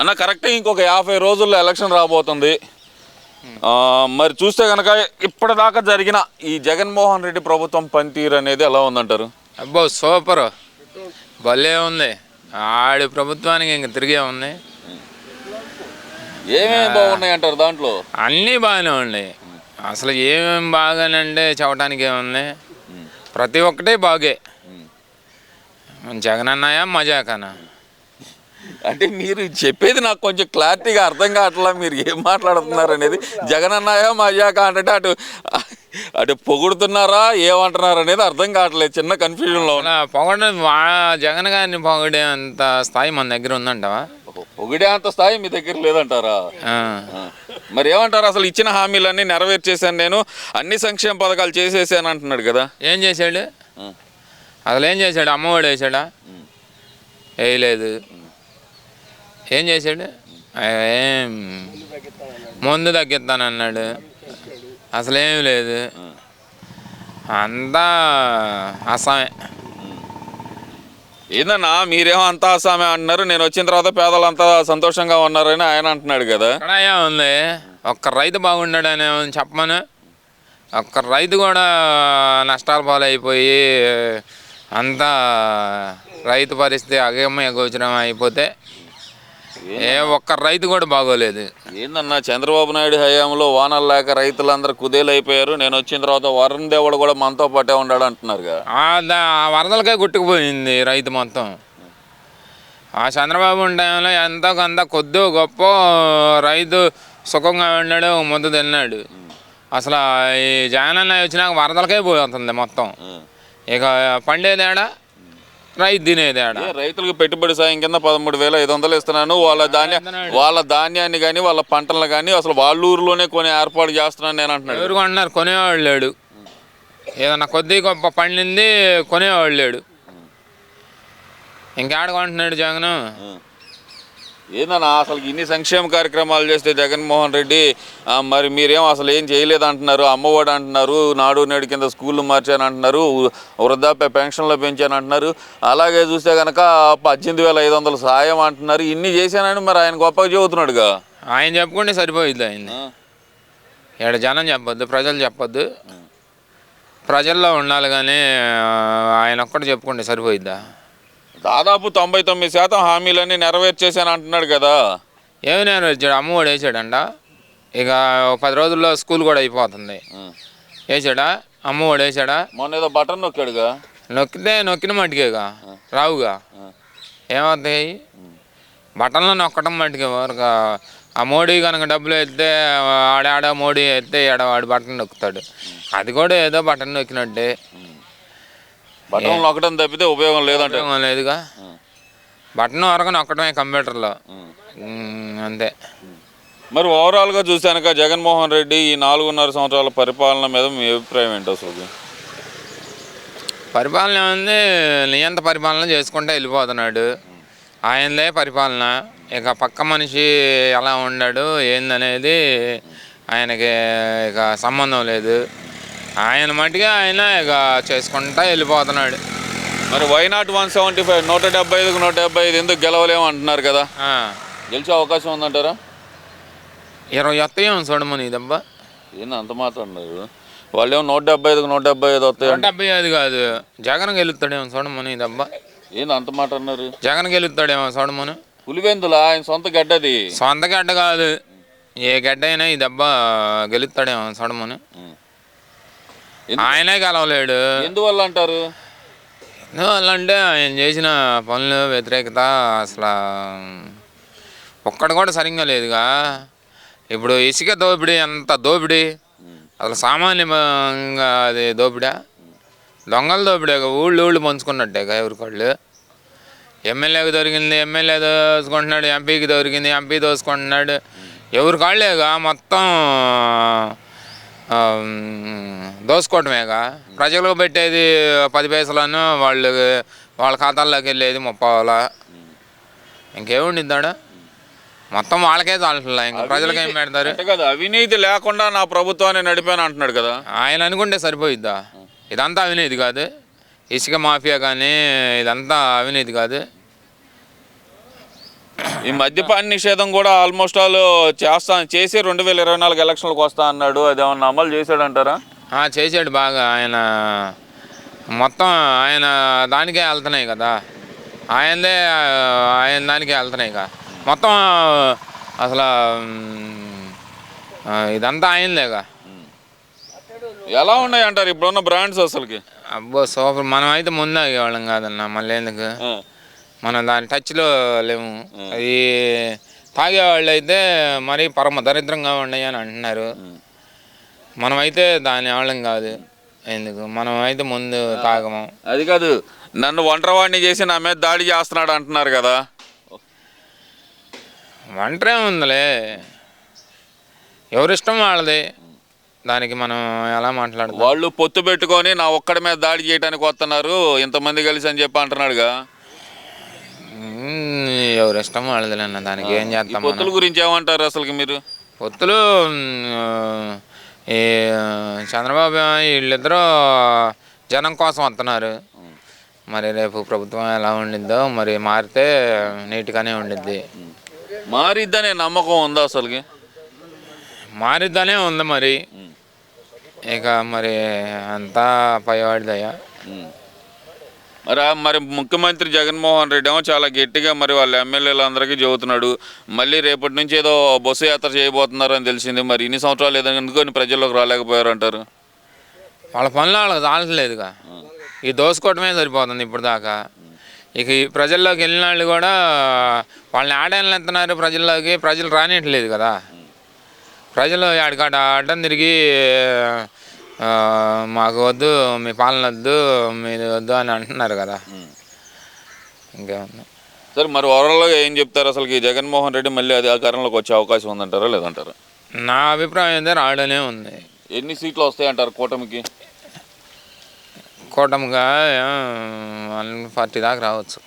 అన్న కరెక్ట్ ఇంకొక యాభై రోజుల్లో ఎలక్షన్ రాబోతుంది. మరి చూస్తే కనుక ఇప్పటిదాకా జరిగిన ఈ జగన్మోహన్ రెడ్డి ప్రభుత్వం పనితీరు అనేది ఎలా ఉందంటారు? అబ్బో సూపర్. భలే ఉంది. ఆడి ప్రభుత్వానికి ఇంక తిరిగే ఉంది. ఏమేమి బాగున్నాయి అంటారు దాంట్లో? అన్నీ బాగానే ఉన్నాయి. అసలు ఏమేమి బాగానంటే చెప్పడానికి ఏముంది? ప్రతి ఒక్కటే బాగే. జగన్ అన్నాయా మజాకనా అంటే మీరు చెప్పేది నాకు కొంచెం క్లారిటీగా అర్థం కావట్లా మీరు ఏం మాట్లాడుతున్నారు అనేది. జగన్ అన్నాయా మజాక అంటే అటు అటు పొగుడుతున్నారా ఏమంటున్నారు అనేది అర్థం కావట్లేదు. చిన్న కన్ఫ్యూజన్లో పొగడ వా- జగన్ గారిని పొగడే అంత స్థాయి మన దగ్గర ఉందంటావా పొగిడే అంత స్థాయి మీ దగ్గర లేదంటారా. మరి ఏమంటారు అసలు ఇచ్చిన హామీలన్నీ నెరవేర్చేశాను నేను అన్ని సంక్షేమ పథకాలు చేసేసాను అంటున్నాడు కదా. ఏం చేశాడు. అసలు ఏం చేశాడు? అమ్మఒడి వేసాడా వేయలేదు. ఏం చేశాడు ఏం? ముందు తగ్గిస్తానన్నాడు. అసలు లేదు. అంతా అస్సామే ఏందన్నా మీరేమో అంతా అస్సామే అంటున్నారు. నేను వచ్చిన తర్వాత పేదలంతా సంతోషంగా ఉన్నారని ఆయన అంటున్నాడు కదా. ఇక్కడ ఉంది ఒక్క రైతు బాగుండాడు అని ఏమని చెప్పమను. ఒక్క రైతు కూడా నష్టాల పాలైపోయి అంతా రైతు పరిస్థితి అగమ్య గోచరం అయిపోతే ఏ ఒక్క రైతు కూడా బాగోలేదు. ఏందన్నా చంద్రబాబు నాయుడు హయాంలో వానలు లేక రైతులందరూ కుదేలైపోయారు. నేను వచ్చిన తర్వాత వరుణ్ దేవుడు కూడా మనతో పాటే ఉన్నాడు అంటున్నారు ఆ దా- ఆ వరదలకే గుట్టుకుపోయింది రైతు మొత్తం. ఆ చంద్రబాబు ఉన్న టైంలో ఎంతో కొంత కొద్దో గొప్ప రైతు సుఖంగా ఉన్నాడు ముద్ద తిన్నాడు. అసలు ఈ జగన్ అన్న వచ్చినాక వరదలకే పోతుంది మొత్తం. ఇక పండేదేడా రైతు తినేదేడా ఏ రైతులకు పెట్టుబడి సాయం కింద పదమూడు వేల ఐదు వందలు ఇస్తున్నాను. వాళ్ళ ధాన్య వాళ్ళ ధాన్యాన్ని కానీ వాళ్ళ పంటలను కానీ అసలు వాళ్ళ ఊరిలోనే కొని ఏర్పాటు చేస్తున్నాను నేను అంటున్నాడు. ఎవరు కొంటున్నారు? కొనేవాళ్ళు లేడు. ఏదన్నా కొద్ది గొప్ప పండింది కొనేవాళ్ళు లేడు. ఇంకేడ కొంటున్నాడు జగన్? ఏందన్నా అసలు ఇన్ని సంక్షేమ కార్యక్రమాలు చేస్తే జగన్మోహన్ రెడ్డి మరి మీరేం అసలు ఏం చేయలేదు అంటున్నారు అమ్మఒడి అంటున్నారు నాడు నేడు కింద స్కూళ్ళు మార్చాను అంటున్నారు వృద్ధాప్య పెన్షన్లు పెంచాను అంటున్నారు అలాగే చూస్తే కనుక పద్దెనిమిది వేల ఐదు వందలు సాయం అంటున్నారు. ఇన్ని చేశానని మరి ఆయన గొప్పగా చెబుతున్నాడుగా. ఆయన చెప్పుకుంటే సరిపోయిద్ది ఆయన ఇక్కడ జనం చెప్పొద్దు ప్రజలు చెప్పొద్దు. ప్రజల్లో ఉండాలి కానీ ఆయన ఒక్కటి చెప్పుకుంటే సరిపోయిద్దా? దాదాపు తొంభై తొమ్మిది శాతం హామీలన్నీ నెరవేర్చేశాను అంటున్నాడు కదా. ఏమి నెరవేర్చాడు? అమ్మఒడి వేసాడంట. ఇక పది రోజుల్లో స్కూల్ కూడా అయిపోతుంది. వేసాడా? అమ్మఒడి వేసాడా? మొన్న ఏదో బటన్ నొక్కాడుగా. నొక్కితే నొక్కిన మట్టుకేగా రావుగా. ఏమవుతాయి? బటన్లో నొక్కడం మట్టుకే వరకు ఆ మోడీ కనుక డబ్బులు ఎత్తే ఆడాడ మోడీ ఎత్తే ఆడ వాడు బటన్ నొక్కుతాడు. అది కూడా ఏదో బటన్ నొక్కినట్టే. బటన్ నొక్కడం తప్పితే ఉపయోగం లేదంటే. ఉపయోగం లేదుగా. బటన్ వరకు నొక్కడమే కంప్యూటర్లో. అంతే. మరి ఓవరాల్గా చూశానుక జగన్మోహన్ రెడ్డి ఈ నాలుగున్నర సంవత్సరాల పరిపాలన మీద మీ అభిప్రాయం ఏంటి అసలు పరిపాలన ఉంది నియంత పరిపాలన చేసుకుంటే వెళ్ళిపోతున్నాడు. ఆయనదే పరిపాలన. ఇక పక్క మనిషి ఎలా ఉన్నాడు ఏందనేది ఆయనకి ఇక సంబంధం లేదు. ఆయన మటుగా ఆయన ఇక చేసుకుంటా వెళ్ళిపోతున్నాడు. మరి వైనాట్ వన్ సెవెంటీ ఫైవ్ నూట డెబ్బై ఐదుకు నూట డెబ్బై ఐదు ఎందుకు గెలవలేము అంటున్నారు కదా? ఆ, గెలిచే అవకాశం ఉందంటారా? ఇరవై వస్తాయేమో చూడమని దెబ్బ. ఏంది అంత మాట్లాడినారు వాళ్ళు ఏమో నూట డెబ్బై ఐదుకు నూట డెబ్బై ఐదు వస్తాయి నూట డెబ్బై ఐదు కాదు. జగన్ గెలుస్తాడేమో చూడమని దెబ్బ. ఏంది అంత మాట అన్నారు? జగన్ గెలుస్తాడేమో చూడమని పులివెందులా? ఆయన సొంత గడ్డది. సొంత గడ్డ కాదు. ఏ గడ్డ అయినా ఈ దెబ్బ గెలుస్తాడేమో చూడమని ఉం. ఆయనే గెలవలేడు ఎందువల్ల అంటారు? ఎందువల్లంటే ఆయన చేసిన పనులు వ్యతిరేకత అసలు ఒక్కడు కూడా సరిగ్గా లేదుగా. ఇప్పుడు ఇసుక దోపిడీ ఎంత దోపిడీ. అసలు సామాన్యంగా అది దోపిడా? దొంగల దోపిడే ఊళ్ళు ఊళ్ళు పంచుకున్నట్టేగా ఎవరికాళ్ళు ఎమ్మెల్యేకి దొరికింది ఎమ్మెల్యే దోసుకుంటున్నాడు ఎంపీకి దొరికింది ఎంపీ దోసుకుంటున్నాడు. ఎవరి కాళ్ళేగా మొత్తం దోసుకోవటమేగా. ప్రజలకు పెట్టేది పది పైసలను వాళ్ళు వాళ్ళ ఖాతాల్లోకి వెళ్ళేది ముప్పావాల. ఇంకేముండిద్దాడ మొత్తం వాళ్ళకే చాలుతుందా ఇంకా ప్రజలకు ఏం పెడతారు? కదా అవినీతి లేకుండా నా ప్రభుత్వాన్ని నడిపాను అంటున్నాడు కదా. ఆయన అనుకుంటే సరిపోయిద్దా? ఇదంతా అవినీతి కాదు. ఇసుక మాఫియా కానీ ఇదంతా అవినీతి కాదు. ఈ మద్యపాన నిషేధం కూడా ఆల్మోస్ట్ ఆల్ చేస్తా చేసి రెండు వేల ఇరవై నాలుగు ఎలక్షన్లకు వస్తా అన్నాడు. అది ఏమన్నా అమలు చేశాడంటారా? ఆ, చేసాడు బాగా. ఆయన మొత్తం ఆయన దానికే వెళ్తున్నాయి కదా. ఆయనదే ఆయన దానికే వెళ్తున్నాయి కదా మొత్తం అసలు ఇదంతా ఆయనదేగా ఎలా ఉన్నాయి అంటారు ఇప్పుడున్న బ్రాండ్స్ అసలుకి? అబ్బో సూపర్. మనం అయితే ముందు ఆగేవాళ్ళం కాదన్న. మళ్ళీ ఎందుకు? మనం దాని టచ్లో లేము. అది తాగేవాళ్ళు అయితే మరీ పరమ దరిద్రంగా ఉన్నాయి అని అంటున్నారు. మనమైతే దాని వాళ్ళం కాదు. ఎందుకు? మనం అయితే ముందు తాగము. అది కాదు నన్ను ఒంటరివాడిని చేసి నా మీద దాడి చేస్తున్నాడు అంటున్నారు కదా. వంటరే ఉందిలే. ఎవరిష్టం వాళ్ళది. దానికి మనం ఎలా మాట్లాడతాం? వాళ్ళు పొత్తు పెట్టుకొని నా ఒక్కడి మీద దాడి చేయడానికి వస్తున్నారు. ఇంతమంది కలిసి అని చెప్పి అంటున్నాడుగా. మ్మ్, ఎవరిష్టం వాళ్ళది అన్న దానికి ఏం చేస్తాం పొత్తుల గురించి ఏమంటారు అసలుకి మీరు? పొత్తులు ఈ చంద్రబాబు వీళ్ళిద్దరూ జనం కోసం వస్తున్నారు. మరి రేపు ప్రభుత్వం ఎలా ఉండిద్దో మరి మారితే నీట్గానే ఉండిద్ది. మారిద్దనే నమ్మకం ఉందా అసలుకి? మారిద్దనే ఉంది మరి. ఇక మరి అంతా పైవాడిదయ్యా. మరి మరి ముఖ్యమంత్రి జగన్మోహన్ రెడ్డి ఏమో చాలా గట్టిగా మరి వాళ్ళ ఎమ్మెల్యేలు అందరికీ చెబుతున్నాడు. మళ్ళీ రేపటి నుంచి ఏదో బస్సు యాత్ర చేయబోతున్నారని తెలిసింది. మరి ఇన్ని సంవత్సరాలు ఏదో ఎందుకని ప్రజల్లోకి రాలేకపోయారు అంటారు? వాళ్ళ పనులు వాళ్ళకి దాల్చలేదుగా ఈ దోసుకోవటమే సరిపోతుంది ఇప్పుడు దాకా ఇక ఈ ప్రజల్లోకి వెళ్ళిన వాళ్ళు కూడా వాళ్ళని ఆడేళ్ళు ఎత్తున్నారు ప్రజల్లోకి. ప్రజలు రానియట్లేదు కదా. ప్రజలు ఆడికాడ అడ్డం తిరిగి మాకు వద్దు మీ పాలన వద్దు మీది వద్దు అని అంటున్నారు కదా. ఇంకేముంది సరే మరి ఓవరాల్గా ఏం చెప్తారు? అసలు ఈ జగన్మోహన్ రెడ్డి మళ్ళీ అధికారంలోకి వచ్చే అవకాశం ఉందంటారా లేదంటారా? నా అభిప్రాయం అయితే రావడనే ఉంది. ఎన్ని సీట్లు వస్తాయంటారు కూటమికి? కూటమిగా వన్ ఫార్టీ దాకా రావచ్చు.